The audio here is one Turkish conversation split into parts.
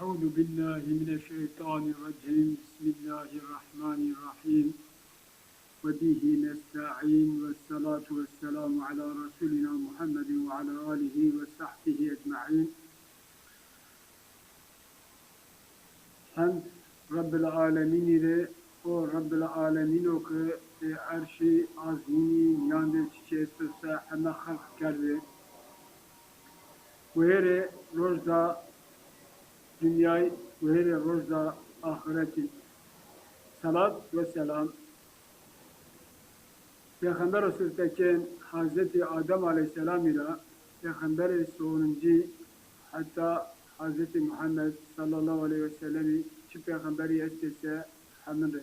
Euzu billahi mineşşeytanirracim. Bismillahirrahmanirrahim. Ve bihi nesta'in ve salatu ve selamu ala Resulina Muhammedin ve ala alihi ve sahbihi ecma'in. Hamd Rabbil alemin ile o Rabbil alemin o ki erşi şey azmini yandı çiçeği sırsa hemen halk geldi. Bu yere rozda dünyayı bu here rojda ahireti salat ve selam. Peygamber Resul Tekin Hazreti Adem Aleyhisselam ile Peygamber sonuncu hatta Hazreti Muhammed sallallahu aleyhi ve sellem'i çi peygamberi estese hamd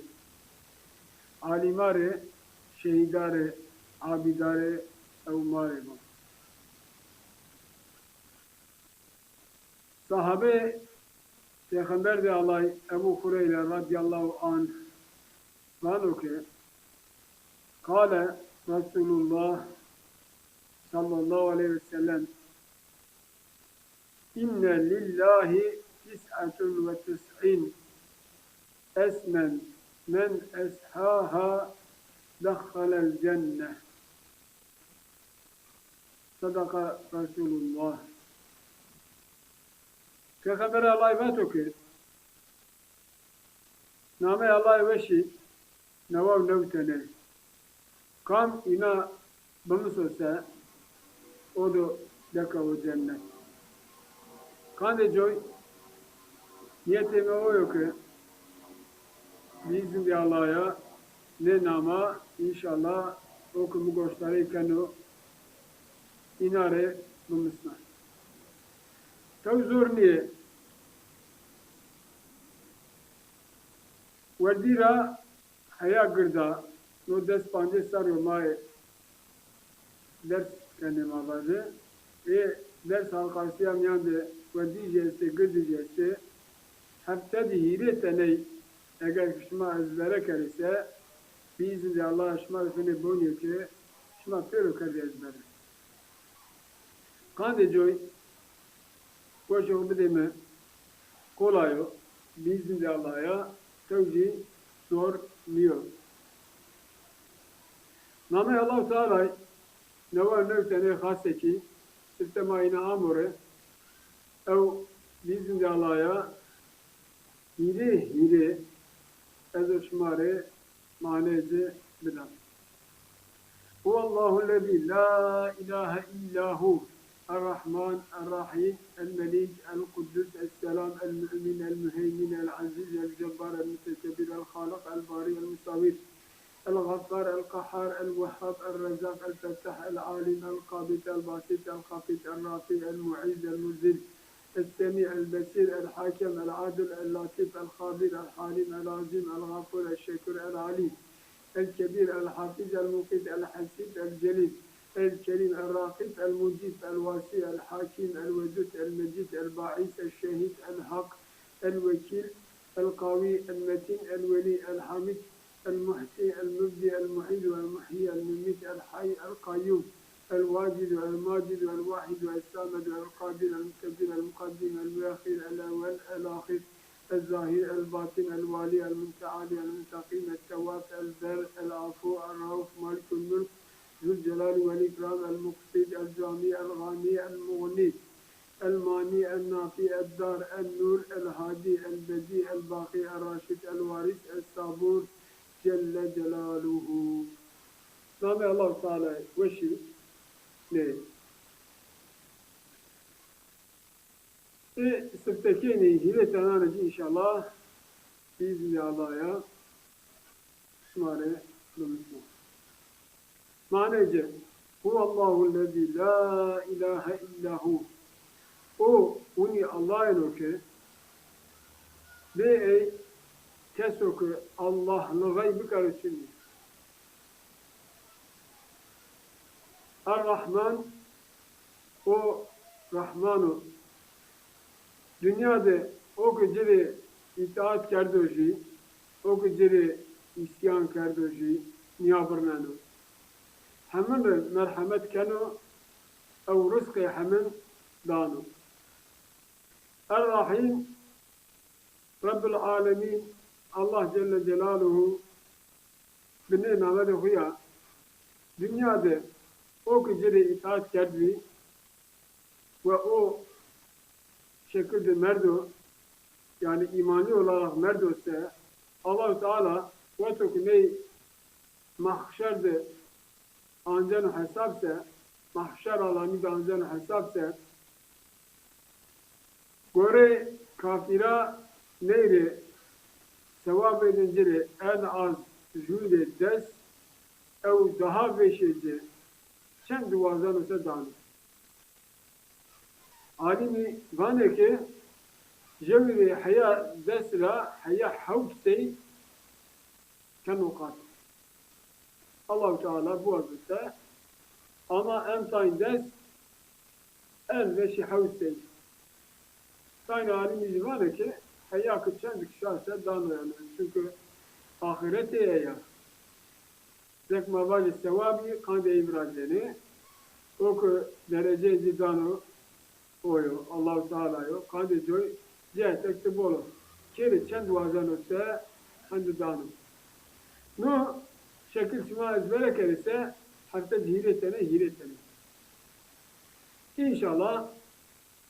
alimare şehidare abidare evmare bu. Sahabe Peygamber de Allah Ebu Hureyre radıyallahu anh buyuruyor ki Kale Resulullah sallallahu aleyhi ve sellem İnne lillahi tis'atun ve tis'in esmen men eshaha dakhalel cenneh. Sadaka Resulullah. Peygamber Allah ve toki. Name Allah ve şi. Nevav nevtene. Kam ina bımsose o da dekavu cennet. Kande joy niyetime o yok ki bizim Allah'a ne nama inşallah okumu gösterirken o inare bulmuşlar. Kavzorni Wardira haya girda no dest pancê sar Romayê ders kendine vardı. E ders halkası yandı ve diyecekse gidecekse hafta dihiri teney eğer kışma ezbere kerese bizim de Allah aşma efendi bunu ki şma peru kerdi ezbere. Kandı joy koşu bideme kolayo bizim de Allah'a tevci zor niyor. Name Allah Teala ne var ne tane haseki sistemayına amore ev bizim de Allah'a hile hile ez şumare maneci bilen. Hu Allahu lezi la ilahe illahu الرحمن الرحيم الملك القدوس السلام المؤمن المهيمن العزيز الجبار المتكبر الخالق الباري المصور الغفار القهار الوهاب الرزاق الفتاح العالم القابض الباسط الخافض الرافع المعيد المذل السميع البصير الحاكم العادل اللطيف الخبير الحليم العظيم الغفور الشكور العليم الكبير الحافظ المقيت الحسيب الجليل الكريم الراقب المجيب الواسع الحاكم الودود المجيد الباعث الشهيد الحق الوكيل القوي المتين الولي الحميد المحسي المبدي المعيد والمحيي المميت الحي القيوم الواجد والماجد والواحد والسامد والقادر المكبر المقدم المؤخر الأول الآخر الظاهر الباطن الوالي المتعالي المنتقم التواب البر العفو الرؤوف مالك الملك ذو الجلال والإكرام المقصد الجامع الغني المغني الماني النافي الدار النور الهادي البديع الباقي الراشد الوارث الصبور جل جلاله. نعم الله تعالى وشي ليه E, sırttakini hile tananıcı inşallah biizni Allah'a şumare bulmuşlar. Manece Huvallahu lezi la ilahe illahu. O uni Allah'ın oke ve ey? Kes oke Allah'lı gaybı karışını Ar-Rahman o Rahmanu. Dünyada o geceli itaat kardoji o geceli isyan kardoji niyabrnano hemin merhamet keno ev rızkı hemin danu. Er-Rahim Rabbul Alemin Allah Celle Celaluhu bine namede huya dünyada o gecede itaat kerdi ve o şekilde merdo yani imani olarak merdo ise allah Teala ve ne mahşerde ancan hesapse mahşer alanı da ancan hesapse göre kafira neyre sevap edinciri en az jüle des ev daha beşici çend duvardan öte danı. Alimi vane ki jevri haya desra haya havsey kenukat. Allah-u Teala bu vaziyette ama en tayin des en veşi havsey. Tayin alimi vane ki haya kıçen şahsen danı yani. Çünkü ahirete ya zek mavali sevabi kande ibradeni o ku derece zidano oyo Allah Teala yo kande joy je tekte bolo kere çend vazano se hande dano no şekil şuma ezbere kerese hatta hiretene hiretene İnşallah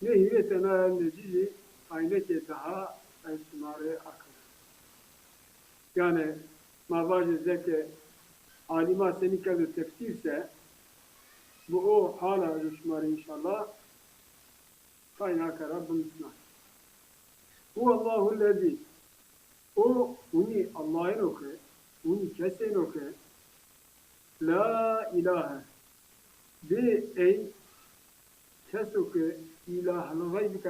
ne hiretene ne cici aynı ke daha esmare akıl yani mavajı zeke alima seni kadar tefsirse bu o hala düşmanı inşallah kaynağı Rabbimiz Bu Allahu lezi o uni Allah'ın oku uni kesin oku la ilahe. De ey kes oku ilahını. Gaybi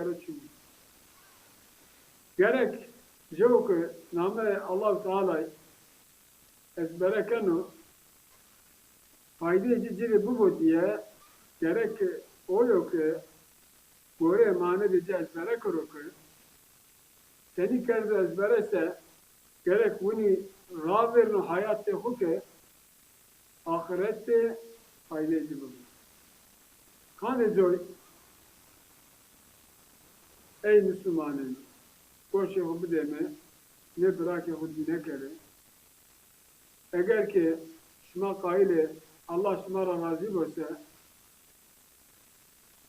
gerek joku name Allah Teala ezbere kenu fayda edici bu bu diye gerek o yok ki böyle manevici ezbere kuru ki seni kerze ezberese gerek bunu raverno hayatte huke ahirette fayda edici bu. Kane joy ey Müslümanın koşe bu deme ne bırak Yahudi ne kere eğer ki şuna kaile Allah şuna razı olsa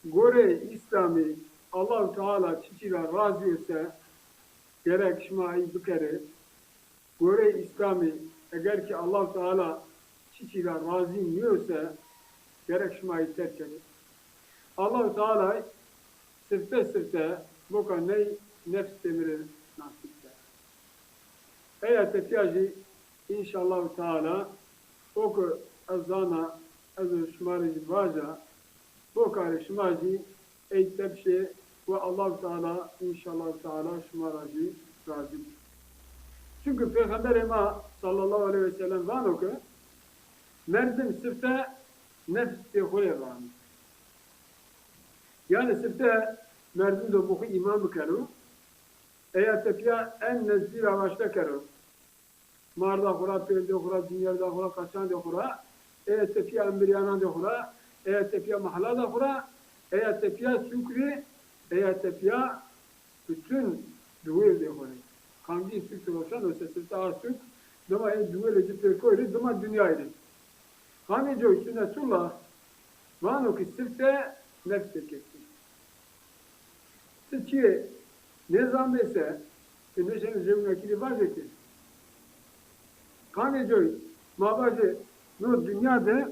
gore İslami Allah Teala çiçira razı olsa gerek şuna ayı bükere gore İslami eğer ki Allah Teala çiçira razı yiyorsa gerek şuna ayı terk eder. Allah Teala sırta sırta kadar nefs demiri nasipte. Eğer tefyacı inşallah Teala oku ezana ez şmarij vaja bu kare şmarji ey tepşe ve Allah Teala inşallah Teala şmarajı razı. Çünkü Peygamber Ema sallallahu aleyhi ve sellem van oku merdim sifte nefs tehule van. Yani sifte merdim de bu imam karo eğer tepiya en nezdir avaşta karo marda khura, perde khura, dinyarda khura, kaçan de khura, e tepiya embriyanan de khura, e tepiya mahala da khura, e tepiya sükri, e tepiya bütün duvel de khura. Kangi sük roşan o sesirte asük, dama e duvel eci perkoyri, dama dünyayri. Hani jo sünnetullah, vano ki sirte nefse kesin. Sıçiye ne zannetse, e neşenin cebine var ki, Kane joy, mabacı, no dünyada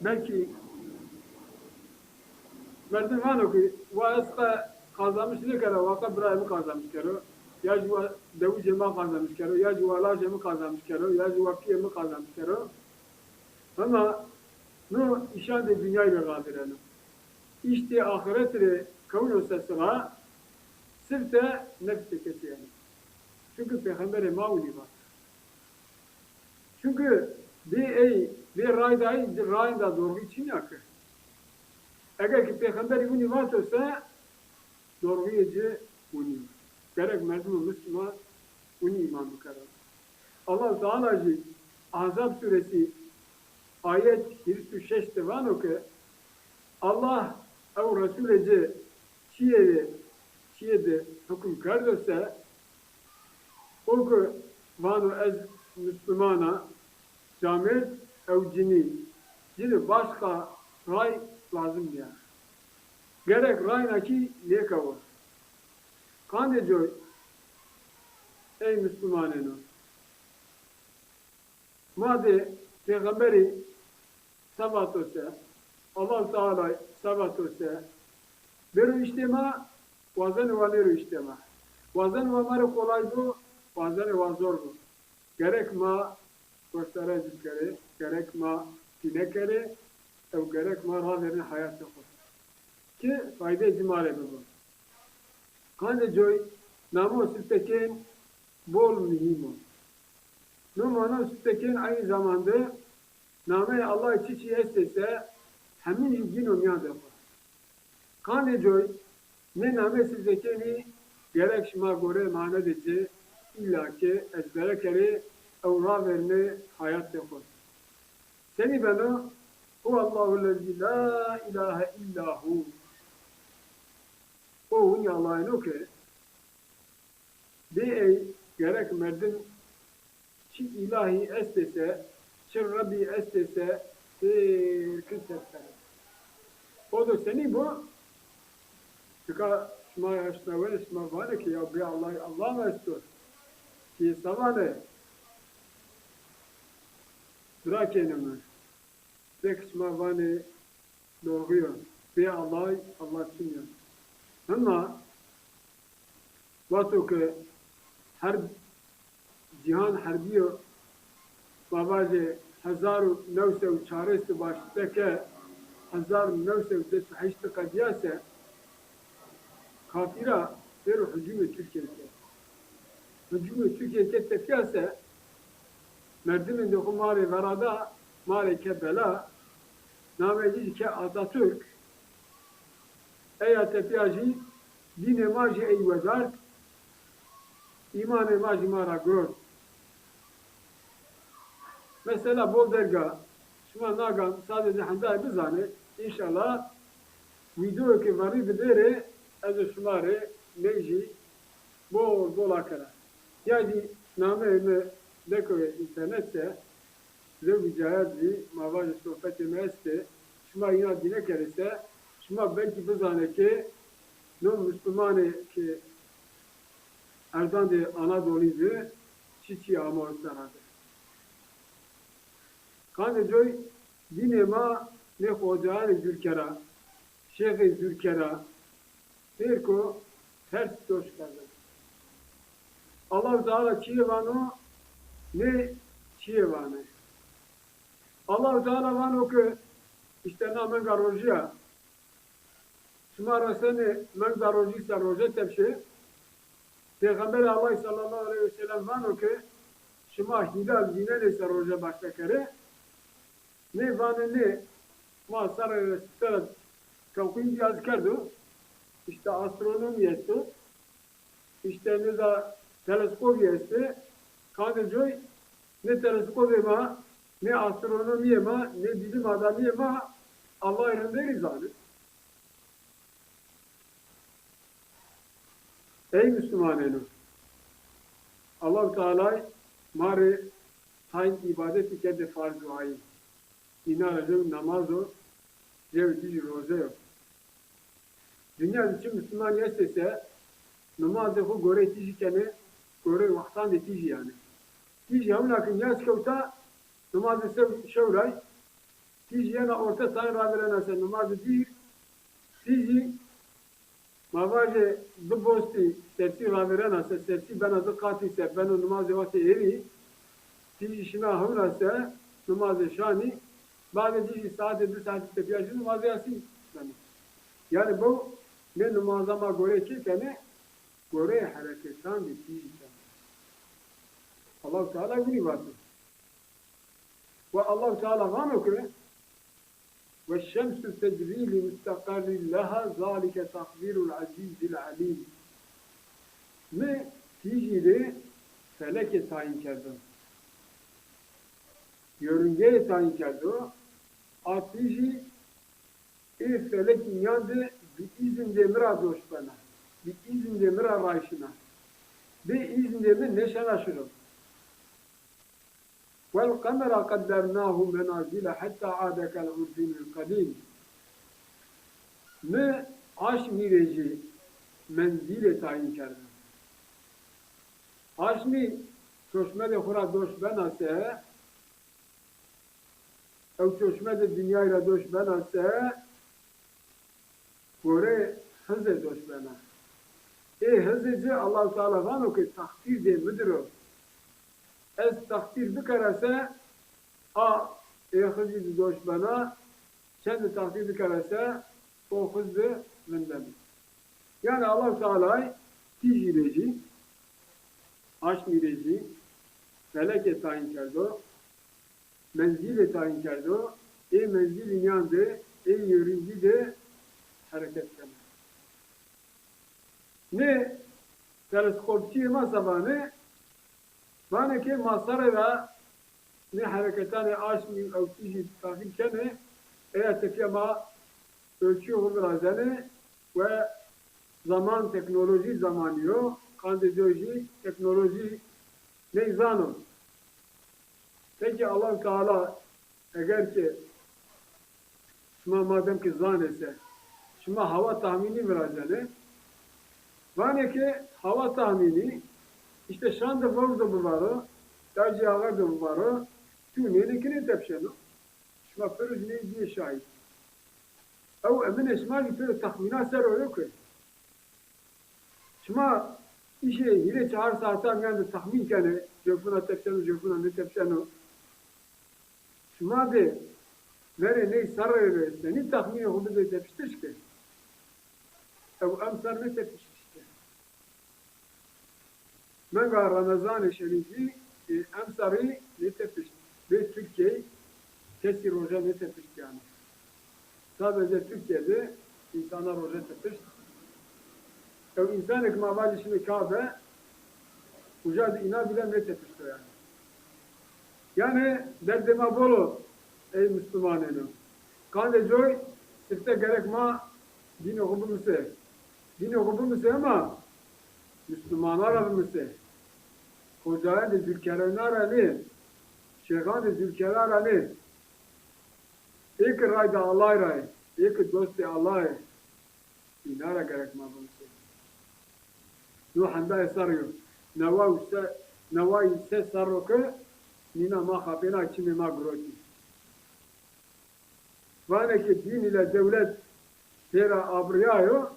belki merdiven oku, vasıta kazanmış ne kadar vaka İbrahim'i kazanmış kero, ya juva devu cema kazanmış kero, ya juvala cemi kazanmış kero, ya juva piyemi kazanmış kero. Ama no işan de dünyayla kadirelim. İşte ahiretle kavun sesine sırf de nefsi kesiyor. Çünkü Peygamber-i Mavli var. Çünkü bir ey bir raydayı rayda doğru için yakır. Eğer ki Peygamber bunu varsa doğru yece bunu. Gerek merdum Müslüman bunu iman bıkarır. Allah Teala'cı Azap suresi ayet 26 var o ki Allah ev Resulece çiğde çiğde hüküm kardırsa O ki vanu ez Müslümana camir ev cini. Cini başka ray lazım diye. Gerek rayna ki ne kavur. Kande joy ey Müslümanenu. Madde peygamberi sabat olsa Allah Teala sabat olsa vazen ve beru iştema. Vazen ve meru kolay bu, vazen ve zor bu. Gerek ma gösteren kere, gerek ma tine kere, ev gerek ma raverin hayat yapar. Ki fayda icmale bu. Kande joy namo süttekin bol mühim o. Numanın süttekin aynı zamanda name Allah içi çi estese hemin ilgin umyan yapar. Kande joy ne name süttekini gerek şima göre mana deci illa ki ezbere kere evra verme hayat yapar. Seni bana Hu Allahu lezi la ilahe illa hu. O hun ya Allah'ın o ki de ey gerek merdin çi ilahi estese çi Rabbi estese bir kısette. O da seni bu Çıka şma yaşına ve şma var ki ya bir Allah Allah mestur. Ki savane Drakenimi. Tek şma vane doğuyor. Bir Allah Allah çiniyor. Ama baso ke her cihan herbiyo babacı hezaru nevse u çaresi başlıkta ke hezaru nevse u desu heşte kadiyase kafira bir hücumu Türkiye'de. Hücumu Türkiye'de tefiyase merdimin de humarı verada mare kebela namedici ke Atatürk Eyat epiyaji dine maji ey vezar imame maji mara gör. Mesela bol derga şuma nagam sadece handayı bizane inşallah video ki varı bidere ez şumare neji bol bol. Yani name me dekoye internette zevk cihazı mavaji sohbeti meste şuma yine dine kerese şuma belki bizane ki no Müslümanı ki Erdan de Anadolu'ydu çiçi ama sanadı. Kanı joy dine ma ne hocaani Zülkera, Şeyh Zülkera, bir ko ters doş kaldı. Allah Teala çiğvano ne çiğvane. Allah Teala vano ki işte namen garojiya garoji sa roje tepşe Peygamber Allah sallallahu aleyhi ve sellem vano ki şuma hilal dine ne sa roje başta kere ne vane ne ma sarı star kalkın cihaz kerdu işte astronomi etti işte ne da teleskop etti kadecoy ne teleskop ma ne astronomi ma ne bilim adamı ma Allah elinde rizanı. Ey Müslümanlarım! Allah Teala mare tayin ibadeti kede farz-ı ayin. İnanacağım namaz o, cevdi roze yok. Dünya için Müslüman yestese namaz defu göre tiji kene göre vaktan de tiji yani. Tiji hem lakin yas kevta namaz sev şevray tiji yana orta sayın ravirena namaz değil tiji Mavaje du bosti sersi ravirena se sersi bena du kati se bena namazı vakti eri tiji şina hamra se namazı şani. Bazı tiji saate du saate tepiyajı namazı yasin yani bu ne namazama göre ki kene göre hareketan bir tiji Allah Teala guni vardı. Ve Allah Teala ve şemsü tecri li müstakarrin leha zalike takdirul azizil alim ve ticiri feleke tayin kerdi. Yörüngeye tayin kerdi. Atici ir felekin yandı bir izin demir demira doşbana. Bir izin demir arayışına. Bir izin demir neşen aşırım. والقمر قدرناه منازل حتى عاد كالعرجون القديم ما عاش ميرجي منزل تعيين کردن عاشمی چشمه خورا دوش بناسه او چشمه دنیای را دوش بناسه گوره hız doş bana. E hızıcı Allah Teala vanu ki takdir de müdürü. Ez takdir bikarese a e hızıcı doş bana kendi takdir bikarese o hızı menden. Yani Allah Teala ticireci aşk mireci feleke tayin kerdo menzile tayin kerdo e menzilin yandı e yörünci de hareket kılır. Ne teleskopçi masabane bana ki masara ve ne hareketane aşmi avtiji takip kene eğer tekema ölçüyor birazını ve zaman teknoloji zamanıyor kandidoloji teknoloji neyzanım peki allah Teala eğer ki şuma madem ki zan ise şuma hava tahmini birazını Vane ki hava tahmini işte şanda vardı bu varı, derci ağır da bu varı, tüneyle kire tepşenu. Şma pürüz ne diye şahit. Ev emin esma ki pürü tahmina ser öyle ki. Şma işe yine çağır saatten yani tahmin kene, cöfuna tepşenu, cöfuna ne tepşenu. Şma de, vere ne sarı seni tahmini hudu de tepştiş ki. Ev emsar ne tepştiş. Menga Ramazan-ı Şerifi e, emsari ne tepişti. Ve Türkiye kesi roja ne tepişti yani. Sadece Türkiye'de insanlar roja tepişti. Ev insan ekmavali şimdi Kabe uca ina bile ne tepişti yani. Yani derdime bolu ey Müslümanım. Kande joy sifte gerek ma din okubu müse. Din okubu müse ama Müslümanlar adı Hocaya Zülkerenler Ali, Şeyhan Zülkerer Ali, ilk rayda Allah ray, ilk dosti Allah inara gerek mabunsu. Nuhanda esarıyor. Neva ise neva ise sarroke nina mahabena kimi magroti. Vane ki din ile devlet tera abriyayo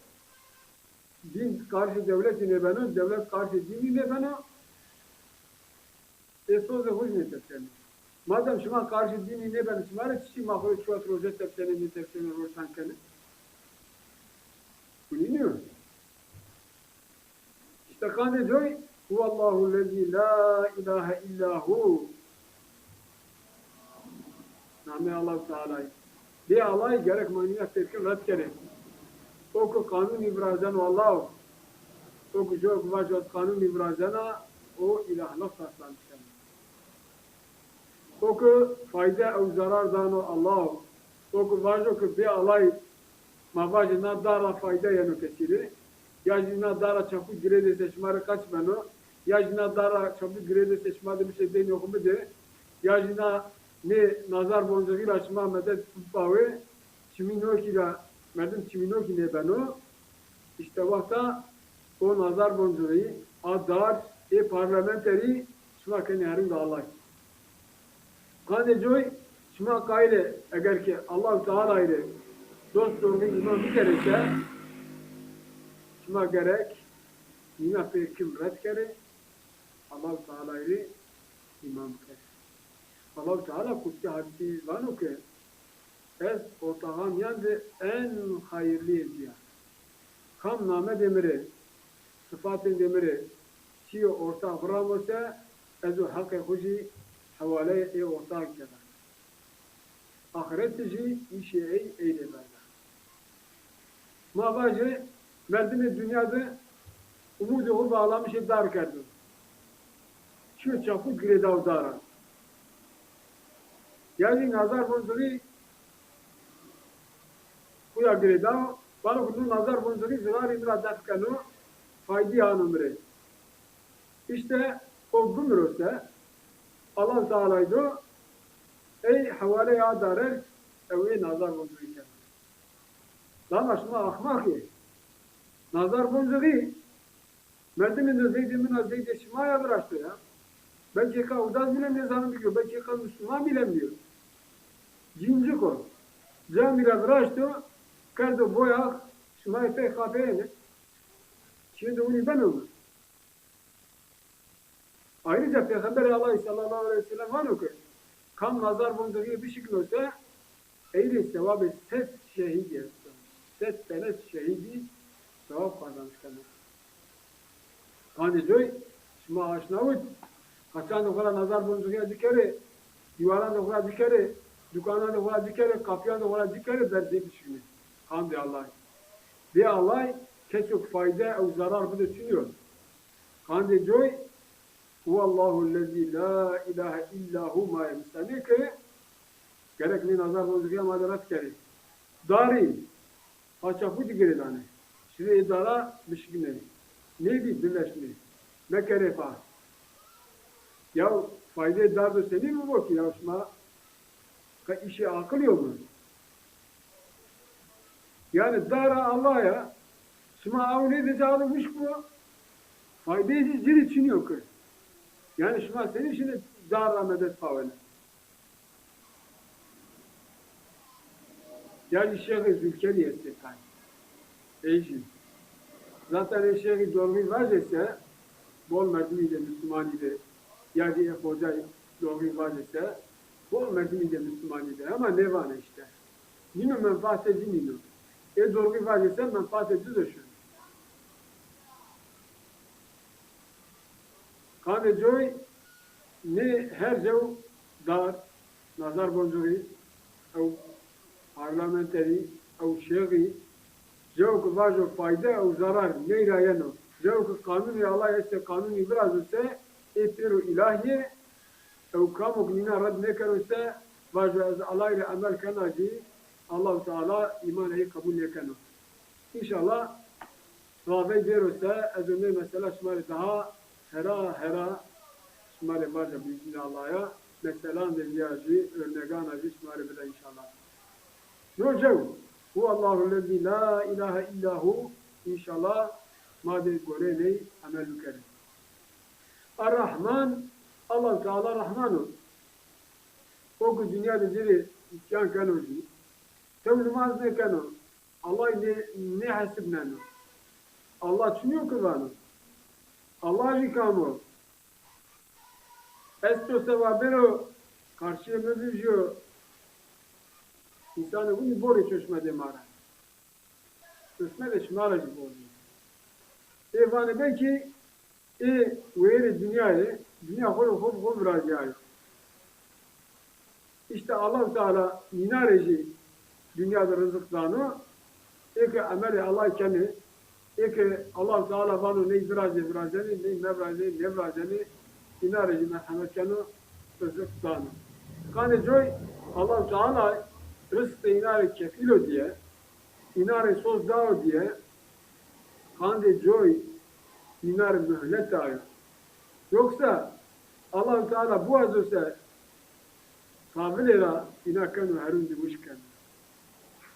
din karşı devlet ile bana, devlet karşı din ile bana Esposa hoje ne tepkeni. Madem şuma karşı dini ne ben şumara çişi mahvoy çuvat roja tepkeni ne tepkeni roşan kene. Biliniyor. İşte kan diyor Huvallahu lezi la ilahe illa hu. Name Allah Teala. Bir Allah gerek maniyat tepkin red kere. O ko kanun ibrazan Allah. Ko jo vajat kanun ibrazana o ilahlık taslanmış. Koku fayda ev zarar dano Allah. Koku vajo ke be alay mavaje na dara fayda yano kesiri. Yaji na dara çapı girede seçmara kaç beno. Yaji na dara çapı girede seçmada bir şey değil yokum de. Yaji na ne nazar boncuğuyla açma medet tutpawe. Çimino kila medim çimino ki ne beno. İşte vakta o nazar boncuğu adar e parlamenteri şuna kendi harim da Allah. Kane joy şuna kayle eğer ki Allah Teala ile dost doğru iman bir kereke şuna gerek yine pekim red kere Allah Teala ile iman kere. Allah Teala kutsi hadisi vanu ke ez ortağım yandı en hayırlı diye. Kam name demiri, sıfatın demiri, çiğ orta bırakmasa ez o hakkı hoji hevaleye ey ortak geber. Ahiret tici işe ey eyle berber. Mabacı merdini dünyada umut yolu bağlamış hep dar kerdi. Şu çapı gredav dara. Yani nazar bonzuri bu ya gredav bana kutu nazar bonzuri zirar imra defkanu faydi anumre. İşte o gümrüse Allah Teala'ydı ey havale ya darer evi nazar boncuğu iken. Lan aşma ahmak ye. Nazar boncuğu Merdimin de zeydimin az zeydi şimaya bıraktı ya. Belki ka udaz bilemiyor zanım biliyor. Belki ka Müslüman bilemiyor. Cincik o. Camire bıraktı. Kerdo boya şimaya pek kafeye? Şimdi onu ben onu. Ayrıca Peygamber Allah sallallahu aleyhi ve sellem var ki kan nazar boncuğu bir şekilde olsa eyle sevabı ses şehit yazdı. Ses tane şehidi sevap kazanmış kendisi. Hani joy, şuma aşnavut, kaçan da kula nazar da kula dikere, dükkanan da kula dikere, kapıyan da kula dikere, berdi bir şey. Hamdi Allah. Ve Allah kesuk fayda o zarar bu düşünüyor. Hamdi joy, Huvallahu lezi la ilahe illa hu ma yemstani ki gerek ne nazar boncuğuna madarat kere. Dari, haça bu dikere dane. Şimdi idara bir şey ne? Neydi birleşme? Ne kerefa? Ya fayda dardı seni mi bu ki ya şuna? Ka işi akıl yok mu? Yani dara Allah ya. Şuna avne de çağırmış bu. Faydayı zil için yok. Yani şuna senin şimdi dara medet favele. Yani Şeyh Zülkeri yettikay. Eyşin. Zaten eşeği doğru vaziyse, bol merdimiyle Müslüman idi. Yani hoca doğru vaziyse, bol merdimiyle Müslüman idi. Ama ne var işte. Nino menfaat edici nino. E doğru vaziyse menfaat edici de şu. Sadece ne her zev dar nazar boncuği ev parlamenteri ev şeyhi zev ki fayda ev zarar neyra yeno zev kanuni Allah ise kanuni biraz ise etiru ilahiye ev kamuk nina rad neker ise bazı az Allah ile amel kenaci Allah Teala imanayı kabul yekenu. İnşallah Rabbi verirse az önce mesela şumarı daha hera hera şmar varca bizin Allah'a mesela de ziyaji örneğan acı şmar bile inşallah. Rocev Hu Allahu lezi la ilahe illahu inşallah madde göre ne amel yukarı. Ar-Rahman Allah Teala Rahmanu. O ki dünyada ziri isyan kanu ji. Tev namaz ne kanu. Allah ne ne hasib nanu. Allah çünkü kıvanı. Allah jikamu. Esto sevabero karşıya mevzucu İnsanı bunu bori çöşmede mara. Çöşmede şmara gibi oluyor. Evane belki e veri dünyayı, dünya kolu kol kol bırakıyor. İşte Allah Teala minareci dünyada rızıklarını eki ameli Allah kendi eki Allah Teala bana ne ibrazı ibrazeni ne mevrazeni nevrazeni minareci merhamet kendi rızıklarını. Kane joy Allah Teala rızkı inare kefilo diye, inare söz dao diye, kande joy inare mühlet dayo. Yoksa allah Teala bu azose kabil era inakanu harun di vuşkan.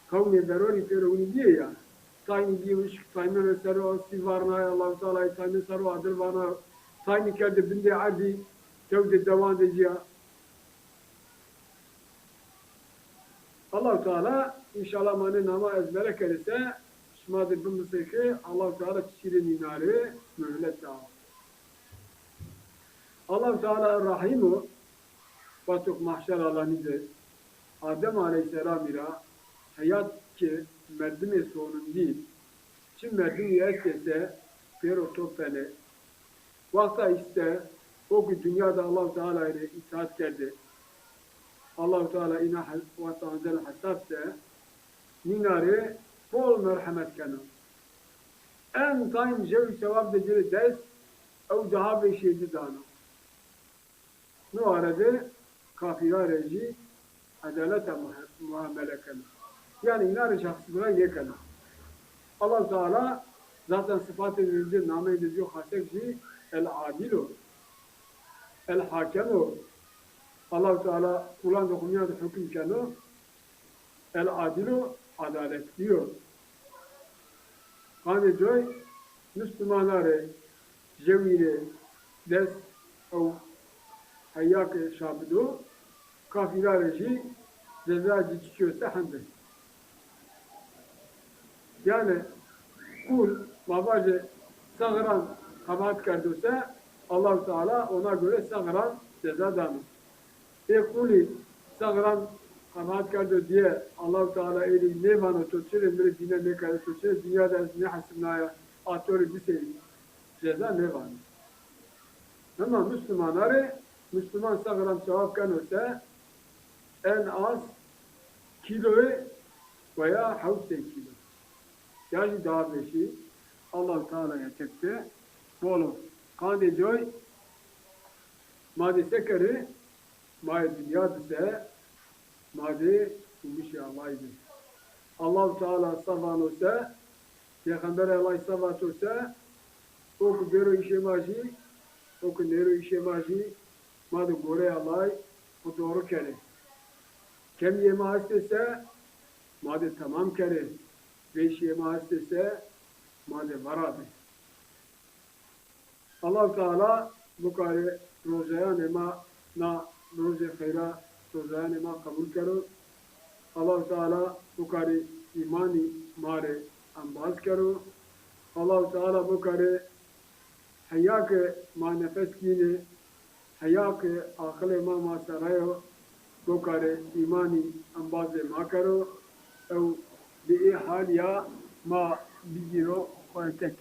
Kavne berori pero uni diye ya. Tayni diye vuşk, tayni mesero, si varna allah Teala tayni saro adil varna, tayni kerde binde adi, tevde devam edeceği. allah Teala inşallah mani nama ezbere kerese şmadır bu müseki allah Teala çirin inari mühlet dağ. allah Teala Rahimu fatuk mahşer alanidir. Adem Aleyhisselam ila hayat ki merdime sonun değil. Çin merdimi yeskese pero topene. Vakta iste o ki dünyada allah Teala ile itaat geldi. Allah-u Teala ina ve ta'ala hasabse minare bol merhamet kanu. En tayin jev sevap decili des ev daha bir şeydi danu. Nu arada kafira reji adalete muamele kanu. Yani inare şahsına yekanu. Allah Teala zaten sıfat edildi, name ediliyor, hasek ji el adilu el hakemu Allah Teala Kur'an okunuyor hüküm kenu el adilu adalet diyor. Hani diyor Müslümanları jevire dest o hayyak şabidu kafirler jî ceza çıkıyorsa hemdir. Yani kul babacı sağıran kabahat kardıysa allah Teala ona göre sağıran ceza danır. E kuli sağıran kabahat kardı diye allah Teala eli ne bana tutuşur, bir dine ne kadar tutuşur, dünyada ne hasımlaya atıyor bir şey ceza ne var? Ama Müslümanları Müslüman sağıran sevap kanırsa en az kiloyu veya havse kilo. Yani daha beşi allah Teala'ya çekti. Bolu. Kandi joy madi sekeri madi dünya bise madi umişi Allah'ydı. allah Teala savan olsa Peygamber savat olsa o ku bero işe maji o ku nero işe maji madi gore Allah bu doğru kere. Kem yeme hastese madi tamam kere. Beş yeme hastese madi varadı. Allah Teala bu kare rozaya nema na roze khayra rozaya nema kabul karo. Allah Teala bu kare imani mare ambaz karo. Allah Teala bu kare haya ke ma nefes kine haya ke akle ma ma sarayo bu kare imani ambaz ma karo. او bi halya ma bigiro konetek.